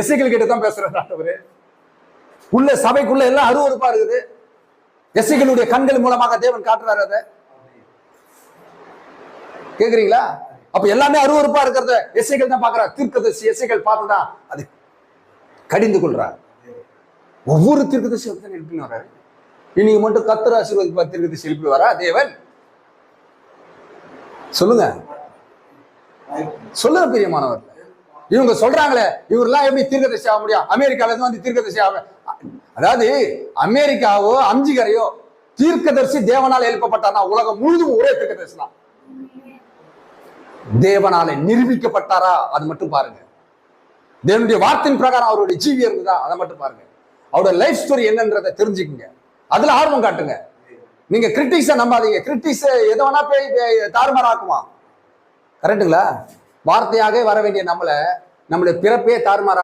எஸ்ஐகள் கிட்ட தான் பேசுறாரு ஆண்டவரே. உள்ள சபைக்குள்ள எல்லாம் அருவருப்பா இருக்குது. எஸ்ஐகளுடைய கண்கள் மூலமாக தேவன் காட்டுறாரு அதை. கேக்குறீங்களா? அப்ப எல்லாமே அருவருப்பா இருக்கிறத எஸ்ஐகள் தான் பாக்குறாரு தீர்க்கதரிசி எஸ்ஐகள் பார்த்துதான் அது கடிந்து கொள்றாரு. ஒவ்வொரு தீர்க்கதரிசி வந்து எழுப்பின்னு வர்றாரு. இன்னைக்கு மட்டும் கத்திர ஆசீர்வாதி தீர்க்கதரிசி எழுப்பி வரா தேவன். சொல்லுங்க. சொல்லுங்க பிரியமானவர் இவங்க சொல்றாங்களே இவரெல்லாம் எப்படி தீர்க்கதரிசி ஆக முடியும்? அமெரிக்கால இருந்து வந்து தீர்க்கதரிசி ஆக அதாவது அமெரிக்காவோ அம்ஜிகரையோ தீர்க்கதரிசி தேவனால் எழுப்பப்பட்டார்னா உலகம் முழுதும் ஒரே தீர்க்கதரிசி தான். தேவனால நிரூபிக்கப்பட்டாரா? அது மட்டும் பாருங்க. தேவனுடைய வார்த்தையின் பிரகாரம் அவருடைய ஜீவி இருந்ததா? அதை மட்டும் பாருங்க. அவருடைய லைஃப் ஸ்டோரி என்னன்றதை தெரிஞ்சுக்குங்க. அதுல ஆர்வம் காட்டுங்க. நீங்க கிரிட்டிக்ஸை நம்பாதீங்க. கிரிட்டிக்ஸ் எதை வேணா போய் தாறுமாறாக்குமா கரெக்டுங்களா வார்த்தையாக வர வேண்டிய நம்மளை நம்மளுடைய பிறப்பே தாறுமாற